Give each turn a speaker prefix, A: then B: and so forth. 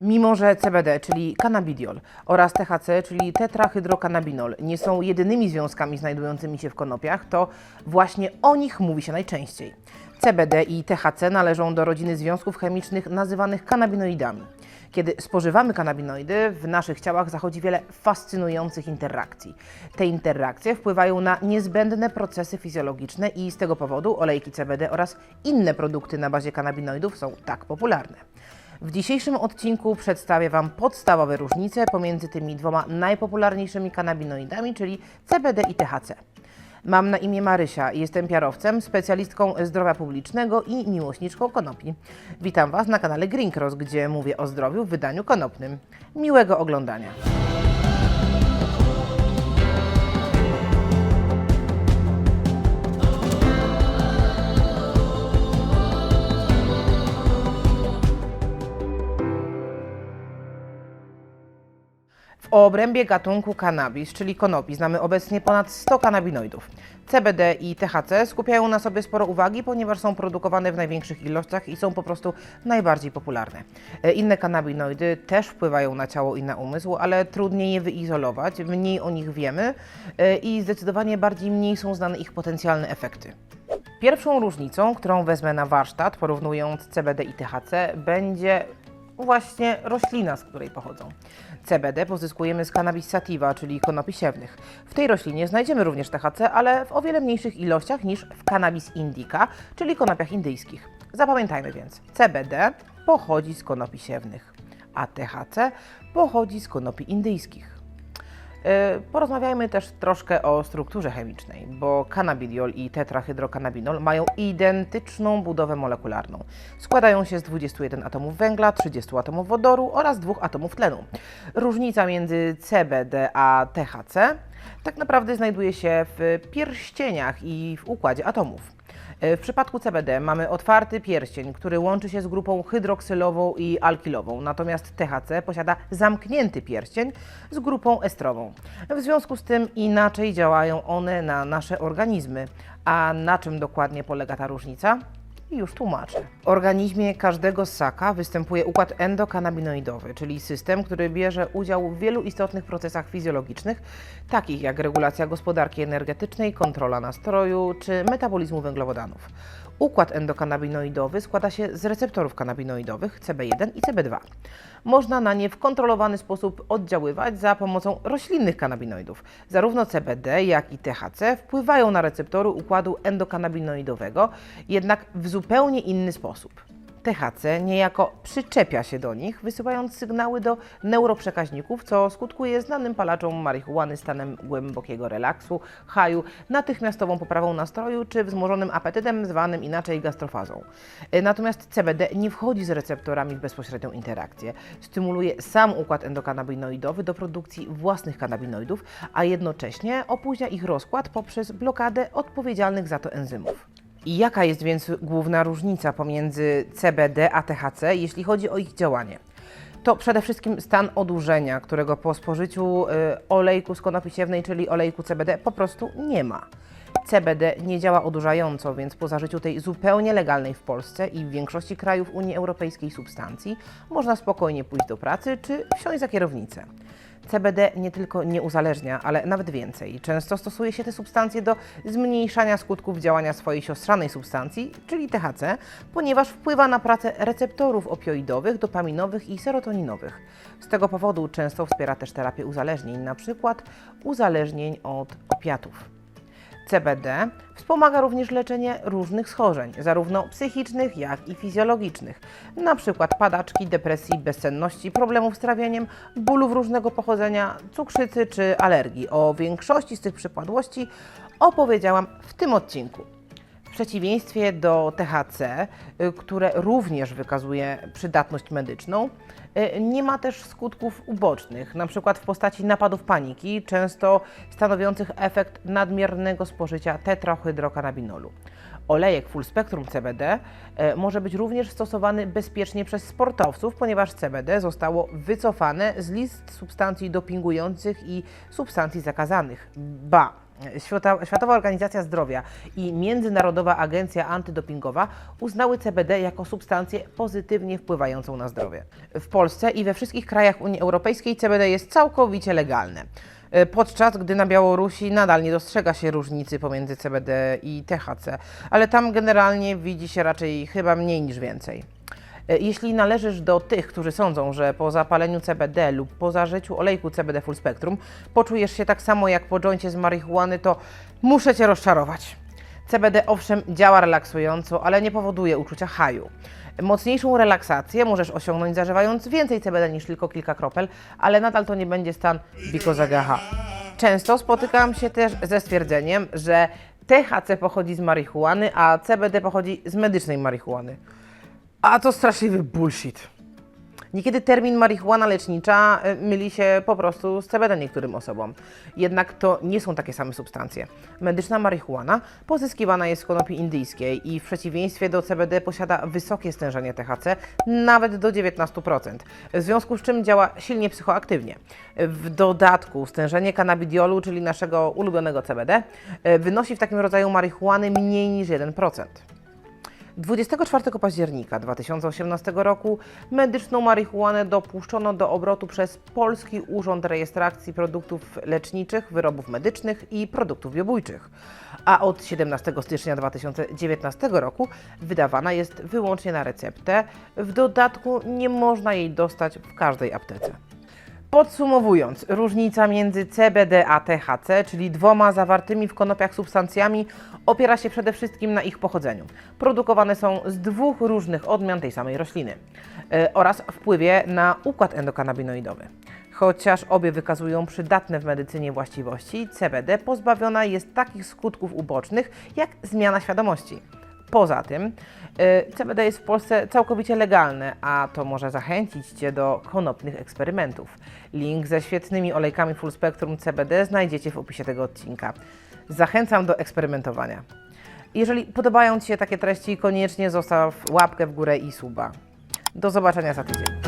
A: Mimo, że CBD, czyli cannabidiol oraz THC, czyli tetrahydrokannabinol, nie są jedynymi związkami znajdującymi się w konopiach, to właśnie o nich mówi się najczęściej. CBD i THC należą do rodziny związków chemicznych nazywanych kanabinoidami. Kiedy spożywamy kanabinoidy, w naszych ciałach zachodzi wiele fascynujących interakcji. Te interakcje wpływają na niezbędne procesy fizjologiczne i z tego powodu olejki CBD oraz inne produkty na bazie kanabinoidów są tak popularne. W dzisiejszym odcinku przedstawię Wam podstawowe różnice pomiędzy tymi dwoma najpopularniejszymi kanabinoidami, czyli CBD i THC. Mam na imię Marysia jestem piarowcem, specjalistką zdrowia publicznego i miłośniczką konopi. Witam Was na kanale Green Cross, gdzie mówię o zdrowiu w wydaniu konopnym. Miłego oglądania. W obrębie gatunku cannabis, czyli konopi, znamy obecnie ponad 100 kanabinoidów. CBD i THC skupiają na sobie sporo uwagi, ponieważ są produkowane w największych ilościach i są po prostu najbardziej popularne. E, Inne kanabinoidy też wpływają na ciało i na umysł, ale trudniej je wyizolować, mniej o nich wiemy e, i zdecydowanie bardziej mniej są znane ich potencjalne efekty. Pierwszą różnicą, którą wezmę na warsztat, porównując CBD i THC, będzie właśnie roślina, z której pochodzą. CBD pozyskujemy z cannabis sativa, czyli konopi siewnych. W tej roślinie znajdziemy również THC, ale w o wiele mniejszych ilościach niż w cannabis indica, czyli konopiach indyjskich. Zapamiętajmy więc, CBD pochodzi z konopi siewnych, a THC pochodzi z konopi indyjskich. Yy, Porozmawiajmy też troszkę o strukturze chemicznej, bo cannabidiol i tetrahydrokannabinol mają identyczną budowę molekularną. Składają się z 21 atomów węgla, 30 atomów wodoru oraz dwóch atomów tlenu. Różnica między CBD a THC tak naprawdę znajduje się w pierścieniach i w układzie atomów. W przypadku CBD mamy otwarty pierścień, który łączy się z grupą hydroksylową i alkilową, natomiast THC posiada zamknięty pierścień z grupą estrową. W związku z tym inaczej działają one na nasze organizmy. A na czym dokładnie polega ta różnica? Już tłumaczę. W organizmie każdego ssaka występuje układ endokannabinoidowy, czyli system, który bierze udział w wielu istotnych procesach fizjologicznych, takich jak regulacja gospodarki energetycznej, kontrola nastroju czy metabolizmu węglowodanów. Układ endokannabinoidowy składa się z receptorów kannabinoidowych CB1 i CB2. Można na nie w kontrolowany sposób oddziaływać za pomocą roślinnych kannabinoidów. Zarówno CBD, jak i THC wpływają na receptory układu endokannabinoidowego, jednak w zupełnie inny sposób. THC niejako przyczepia się do nich, wysyłając sygnały do neuroprzekaźników, co skutkuje znanym palaczom marihuany stanem głębokiego relaksu, haju, natychmiastową poprawą nastroju czy wzmożonym apetytem zwanym inaczej gastrofazą. E, Natomiast CBD nie wchodzi z receptorami w bezpośrednią interakcję. Stymuluje sam układ endokannabinoidowy do produkcji własnych kannabinoidów, a jednocześnie opóźnia ich rozkład poprzez blokadę odpowiedzialnych za to enzymów. I jaka jest więc główna różnica pomiędzy CBD a THC, jeśli chodzi o ich działanie? To przede wszystkim stan odurzenia, którego po spożyciu y, olejku z konopi siewnej, czyli olejku CBD, po prostu nie ma. CBD nie działa odurzająco, więc po zażyciu tej zupełnie legalnej w Polsce i w większości krajów Unii Europejskiej substancji można spokojnie pójść do pracy czy wsiąść za kierownicę. CBD nie tylko nie uzależnia, ale nawet więcej. Często stosuje się te substancje do zmniejszania skutków działania swojej siostrzanej substancji, czyli THC, ponieważ wpływa na pracę receptorów opioidowych, dopaminowych i serotoninowych. Z tego powodu często wspiera też terapię uzależnień, na przykład uzależnień od opiatów. CBD wspomaga również leczenie różnych schorzeń, zarówno psychicznych, jak i fizjologicznych, przykład padaczki, depresji, bezsenności, problemów z trawieniem, bólów różnego pochodzenia, cukrzycy czy alergii. O większości z tych przypadłości opowiedziałam w tym odcinku. Przeciwieństwie do THC, y, które również wykazuje przydatność medyczną, y, nie ma też skutków ubocznych, np. w postaci napadów paniki, często stanowiących efekt nadmiernego spożycia tetrahydrokannabinolu. Olejek full spectrum CBD e, może być również stosowany bezpiecznie przez sportowców, ponieważ CBD zostało wycofane z list substancji dopingujących i substancji zakazanych. Ba! Światowa Organizacja Zdrowia i Międzynarodowa Agencja Antydopingowa uznały CBD jako substancję pozytywnie wpływającą na zdrowie. W Polsce i we wszystkich krajach Unii Europejskiej CBD jest całkowicie legalne. E, Podczas gdy na Białorusi nadal nie dostrzega się różnicy pomiędzy CBD i THC, ale tam generalnie widzi się raczej chyba mniej niż więcej. E, Jeśli należysz do tych, którzy sądzą, że po zapaleniu CBD lub po zażyciu olejku CBD Full Spectrum poczujesz się tak samo jak po joincie z marihuany, to muszę Cię rozczarować. CBD owszem działa relaksująco, ale nie powoduje uczucia haju. Mocniejszą relaksację możesz osiągnąć zażywając więcej CBD niż tylko kilka kropel, ale nadal to nie będzie stan because agaha. Często spotykam się też ze stwierdzeniem, że THC pochodzi z marihuany, a CBD pochodzi z medycznej marihuany. A to straszliwy bullshit. Niekiedy termin marihuana lecznicza y, myli się po prostu z CBD niektórym osobom. Jednak to nie są takie same substancje. Medyczna marihuana pozyskiwana jest z konopi indyjskiej i w przeciwieństwie do CBD posiada wysokie stężenie THC, nawet do 19%, w związku z czym działa silnie psychoaktywnie. W dodatku stężenie cannabidiolu, czyli naszego ulubionego CBD, y, wynosi w takim rodzaju marihuany mniej niż 1%. 24 października 2018 roku medyczną marihuanę dopuszczono do obrotu przez Polski Urząd Rejestracji Produktów Leczniczych, Wyrobów Medycznych i Produktów Biobójczych, a od 17 stycznia 2019 roku wydawana jest wyłącznie na receptę. W dodatku nie można jej dostać w każdej aptece. Podsumowując, różnica między CBD a THC, czyli dwoma zawartymi w konopiach substancjami, opiera się przede wszystkim na ich pochodzeniu. Produkowane są z dwóch różnych odmian tej samej rośliny e, oraz wpływie na układ endokannabinoidowy. Chociaż obie wykazują przydatne w medycynie właściwości, CBD pozbawiona jest takich skutków ubocznych jak zmiana świadomości. Poza tym y, CBD jest w Polsce całkowicie legalne, a to może zachęcić Cię do konopnych eksperymentów. Link ze świetnymi olejkami Full Spectrum CBD znajdziecie w opisie tego odcinka. Zachęcam do eksperymentowania. Jeżeli podobają Ci się takie treści, koniecznie zostaw łapkę w górę i suba. Do zobaczenia za tydzień.